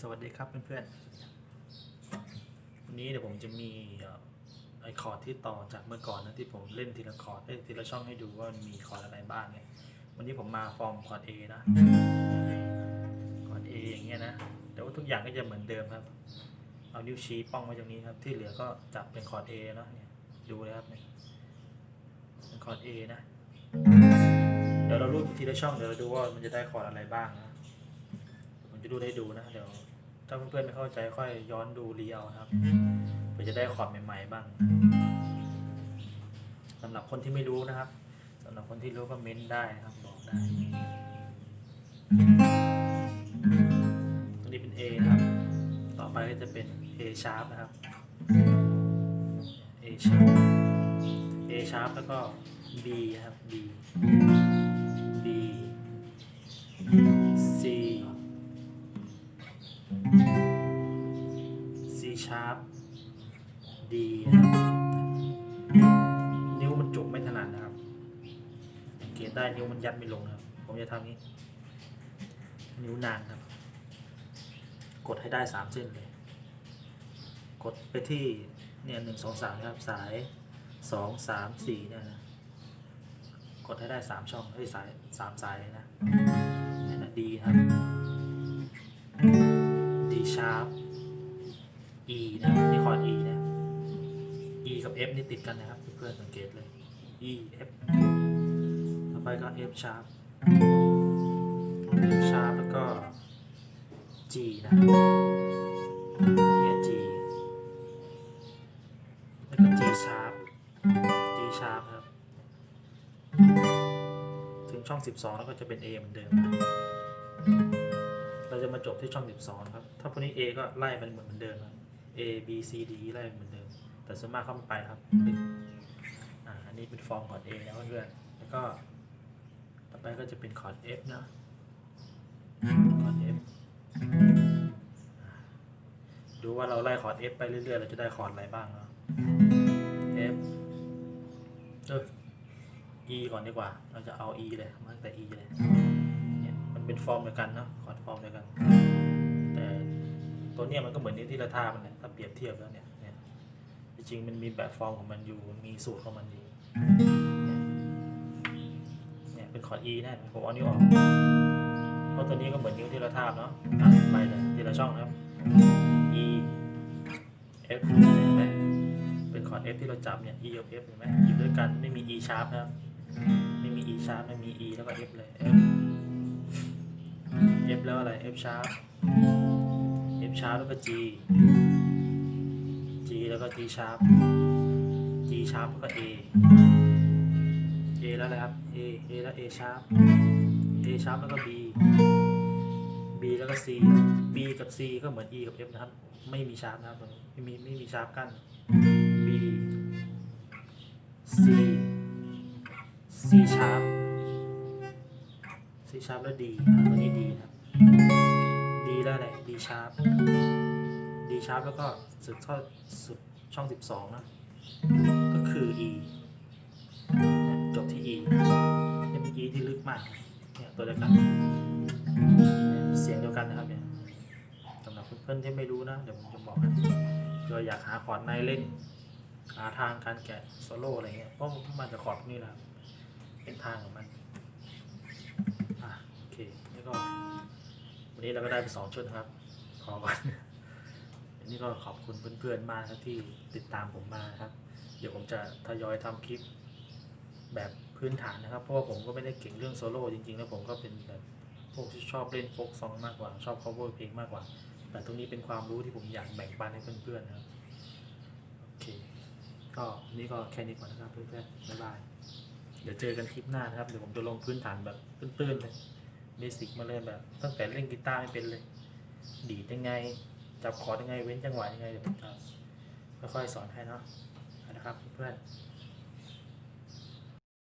สวัสดีครับเพื่อนๆวันนี้เดี๋ยวผมจะมีเอ่อไอคอร์ดที่ต่อจากเมื่อก่อนนะที่ผมเล่นทีละคอร์ดเอ้ทีละช่องให้ดูว่ามีคอร์ดอะไรบ้างเนี่ยวันนี้ผมมาฟอร์มคอร์ด A นะคอร์ด A อย่างเงี้ยนะแต่ว่าทุกอย่างก็จะเหมือนเดิมครับ เอานิ้วชี้ป้องไว้ตรงนี้ครับ ที่เหลือก็จับเป็นคอร์ด A เนาะเนี่ยดูเลยครับเนี่ยเป็นคอร์ด A นะเดี๋ยวเรารูดทีละช่องเดี๋ยวเราดูว่ามันจะได้คอร์ดอะไรบ้างนะผมจะดูได้ดูนะเดี๋ยว ถ้าเพื่อนๆไม่เข้าใจค่อยย้อนดูรีเอานะครับเพื่อจะได้คอร์ดใหม่ๆบ้างสำหรับคนที่ไม่รู้นะครับสำหรับคนที่รู้ก็เม้นได้นะครับบอกได้ตัวนี้เป็น A นะครับ ต่อไปก็จะเป็น A sharp นะครับ A sharp A sharp แล้วก็ B นะครับ B B D นะครับนิ้วมันจุกไม่ถนัดนะครับสังเกตได้นิ้วมันยัดไม่ลงนะครับ ผมจะทำนี้ นิ้วนางครับ กดให้ได้สามเส้นเลย กดไปที่เนี่ยหนึ่งสองสามครับ สายสองสามสี่เนี่ยนะ กดให้ได้สามช่องเฮ้ยสายสามสายเลยนะนี่นะดีครับ D sharp E นะนี่คอร์ด E นะ E กับ F นี่ติดกันนะครับ เพื่อนสังเกตเลย E F ต่อไปก็ F sharp F sharp แล้วก็ G นะเนี่ย G แล้วก็ G sharp G sharp ครับ ถึงช่อง 12 แล้วก็จะเป็น A เหมือนเดิมนะเราจะมาจบที่ช่อง 12 ครับ ถ้าพวกนี้ A ก็ไล่ไปเหมือนเดิมครับ A B C D ไล่เหมือนเดิม แต่ส่วนมากเข้าไม่ไปครับอ่าอันนี้เป็นฟอร์มคอร์ด A นะเพื่อนๆแล้วก็ต่อไปก็จะเป็นคอร์ด F นะคอร์ด F อ่าดูว่าเราไล่คอร์ด F ไปเรื่อยๆ เราจะได้คอร์ดอะไรบ้างเนาะ F เออ E ก่อนดีกว่า เราจะเอา E เลยมาตั้งแต่ E เลยเนี่ยมันเป็นฟอร์มเดียวกันเนาะคอร์ดฟอร์มเดียวกัน แต่ตัวเนี้ยมันก็เหมือนนิ้วที่ละท่ามันแหละถ้าเปรียบเทียบแล้วเนี่ยเนี่ย จริงๆมันมีแบบฟอร์มของมันอยู่ มีสูตรของมันอยู่ เนี่ยเป็นคอร์ด E น่ผมเอานิ้วออกเพราะตัวนี้ก็เหมือนนิ้วที่ละท่าบเนาะอะไปเลยทีละช่องนะครับ E F เห็นไหมเป็นคอร์ด F ที่เราจับเนี่ย E กับ F เห็นไหมอยู่ด้วยกันไม่มี E sharp นะครับ ไม่มี E sharp ไม่มี E แล้วก็ F เลย F F แล้วอะไร F sharp F sharp แล้วก็ G แล้วก็ G sharp G sharp แล้วก็ A A แล้วอะไรครับ A A แล้ว A sharp A sharp แล้วก็ B B แล้วก็ C B กับ C ก็เหมือน E กับ F นะครับ ไม่มี sharp นะครับไม่มีไม่มี sharp กั้น B C C sharp C sharp แล้ว D ตัวนี้ D นะครับ D แล้วอะไร D sharp D sharp แล้วก็สุดข้อสุดช่อง 12 นะ ก็คืออีจบที่ E เนี่ยเป็น E ที่ลึกมากเนี่ยตัวเดียวกัน เสียงเดียวกันนะครับเนี่ยสำหรับเพื่อนๆที่ไม่รู้นะ เดี๋ยวผมจะบอกให้เราอยากหาคอร์ดในเล่น หาทางการแกะโซโล่อะไรเงี้ยเพราะมันจะคอร์ดนี้แหละเป็นทางของมันอะโอเคนี่ก็วันนี้เราก็ได้ไปสองชุดนะครับ ขอก่อน อันนี้ก็ขอบคุณเพื่อนๆมากครับที่ติดตามผมมาครับ เดี๋ยวผมจะทยอยทำคลิปแบบพื้นฐานนะครับ เพราะว่าผมก็ไม่ได้เก่งเรื่องโซโล่จริงๆ แล้วผมก็เป็นแบบพวกที่ชอบเล่นโฟกซองมากกว่า ชอบ cover เพลงมากกว่า แต่ตรงนี้เป็นความรู้ที่ผมอยากแบ่งปันให้เพื่อนๆนะครับ โอเค ก็นนี่ก็แค่นี้ก่อนนะครับเพื่อนๆบ๊ายบาย เดี๋ยวเจอกันคลิปหน้านะครับ เดี๋ยวผมจะลงพื้นฐานแบบตื้นๆเลยเบสิกมาเลยแบบ ตั้งแต่เล่นกีตาร์ไม่เป็นเลย ดีดยังไง จับคอร์ดยังไงเว้นจังหวะยังไงเดี๋ยวผมจะค่อยๆสอนให้เนาะนะครับเพื่อน